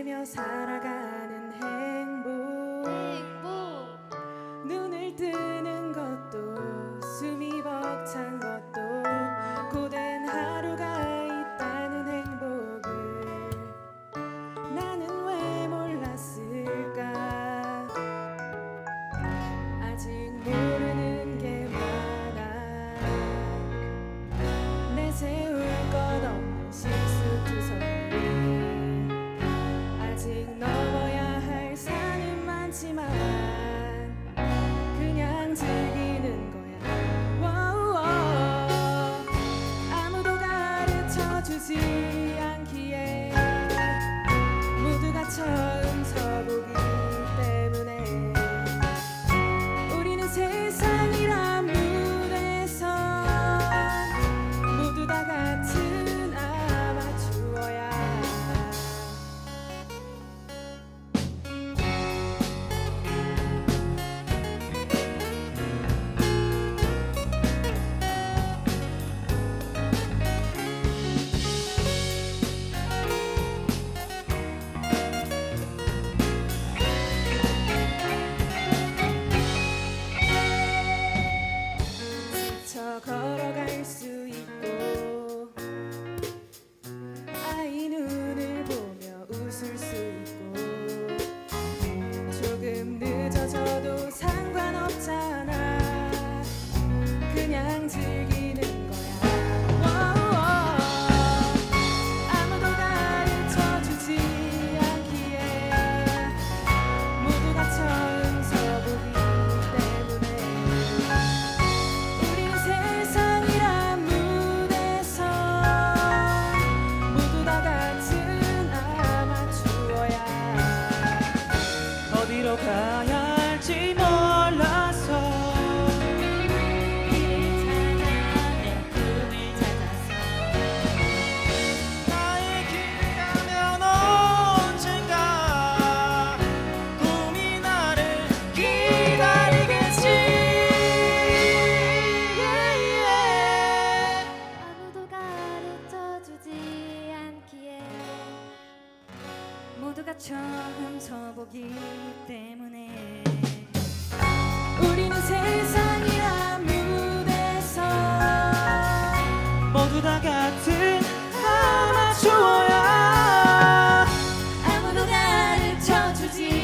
들며 살아가는 행복, 행복. 눈을 뜨 주지 않기에 모두가 쳐 처음 서보기 때문에 우리는 세상이란 무대에서 모두 다 같은 아마추어야 아무도 나를 쳐주지